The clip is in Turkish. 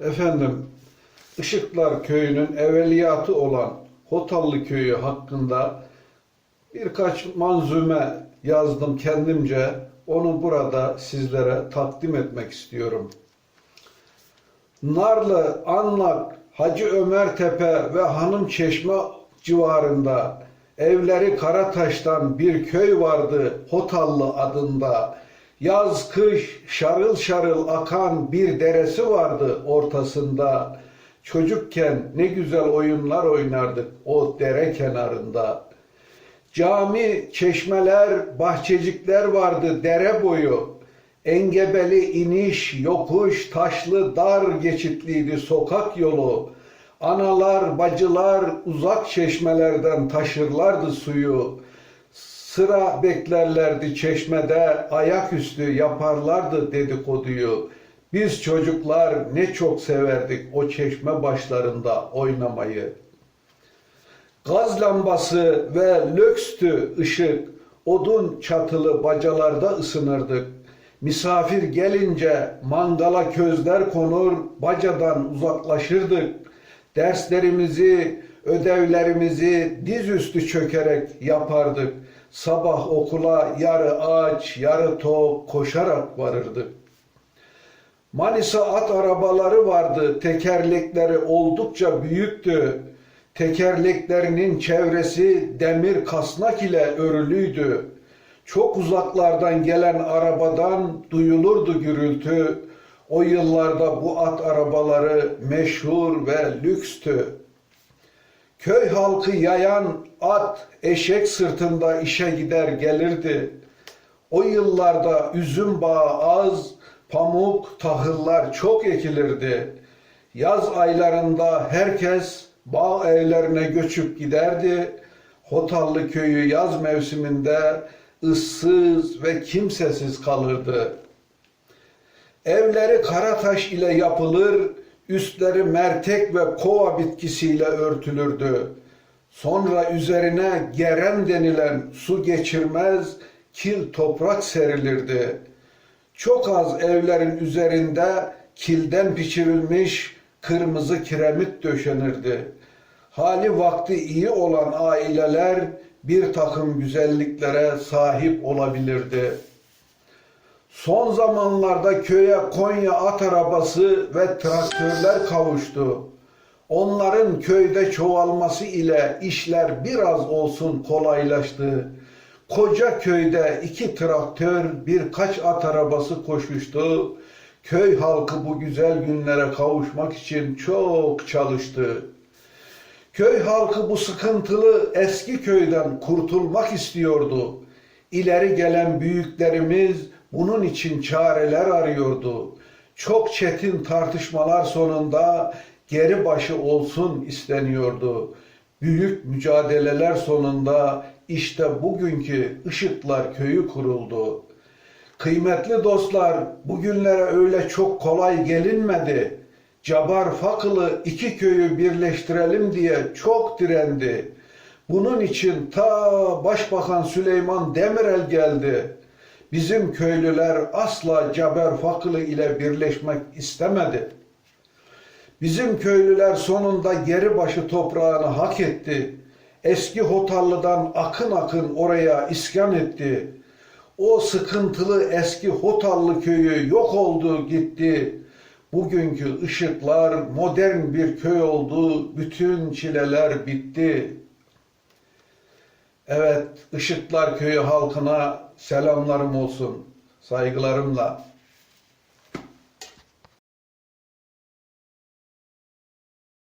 Efendim, Işıklar Köyü'nün evveliyatı olan Hotallı Köyü hakkında birkaç manzume yazdım kendimce. Onu burada sizlere takdim etmek istiyorum. Narlı, Anlak, Hacı Ömer Tepe ve Hanım Çeşme civarında evleri Karataş'tan bir köy vardı Hotallı adında. Yaz kış şarıl şarıl akan bir deresi vardı ortasında. Çocukken ne güzel oyunlar oynardık o dere kenarında. Cami, çeşmeler, bahçecikler vardı dere boyu. Engebeli iniş, yokuş, taşlı, dar geçitliydi sokak yolu. Analar, bacılar uzak çeşmelerden taşırlardı suyu. Sıra beklerlerdi çeşmede, ayaküstü yaparlardı dedikoduyu. Biz çocuklar ne çok severdik o çeşme başlarında oynamayı. Gaz lambası ve lökstü ışık, odun çatılı bacalarda ısınırdık. Misafir gelince mangala közler konur, bacadan uzaklaşırdık. Derslerimizi, ödevlerimizi dizüstü çökerek yapardık. Sabah okula yarı aç, yarı tok koşarak varırdık. Manisa at arabaları vardı. Tekerlekleri oldukça büyüktü. Tekerleklerinin çevresi demir kasnak ile örülüydü. Çok uzaklardan gelen arabadan duyulurdu gürültü. O yıllarda bu at arabaları meşhur ve lükstü. Köy halkı yayan at, eşek sırtında işe gider gelirdi. O yıllarda üzüm bağı az, pamuk, tahıllar çok ekilirdi. Yaz aylarında herkes bağ evlerine göçüp giderdi. Hotallı köyü yaz mevsiminde ıssız ve kimsesiz kalırdı. Evleri karataş ile yapılır, üstleri mertek ve kova bitkisiyle örtülürdü. Sonra üzerine geren denilen su geçirmez kil toprak serilirdi. Çok az evlerin üzerinde kilden biçirilmiş kırmızı kiremit döşenirdi. Hali vakti iyi olan aileler bir takım güzelliklere sahip olabilirdi. Son zamanlarda köye Konya at arabası ve traktörler kavuştu. Onların köyde çoğalması ile işler biraz olsun kolaylaştı. Koca köyde iki traktör, birkaç at arabası koşuştu. Köy halkı bu güzel günlere kavuşmak için çok çalıştı. Köy halkı bu sıkıntılı eski köyden kurtulmak istiyordu. İleri gelen büyüklerimiz bunun için çareler arıyordu. Çok çetin tartışmalar sonunda geri başı olsun isteniyordu. Büyük mücadeleler sonunda işte bugünkü Işıklar Köyü kuruldu. Kıymetli dostlar, bugünlere öyle çok kolay gelinmedi. Cabar Fakılı iki köyü birleştirelim diye çok direndi. Bunun için ta Başbakan Süleyman Demirel geldi. Bizim köylüler asla Caber Fakılı ile birleşmek istemedi. Bizim köylüler sonunda geri başı toprağını hak etti. Eski Hotallı'dan akın akın oraya iskan etti. O sıkıntılı eski Hotallı köyü yok oldu gitti. Bugünkü ışıklar modern bir köy oldu. Bütün çileler bitti. Evet, Işıklar Köyü halkına selamlarım olsun. Saygılarımla.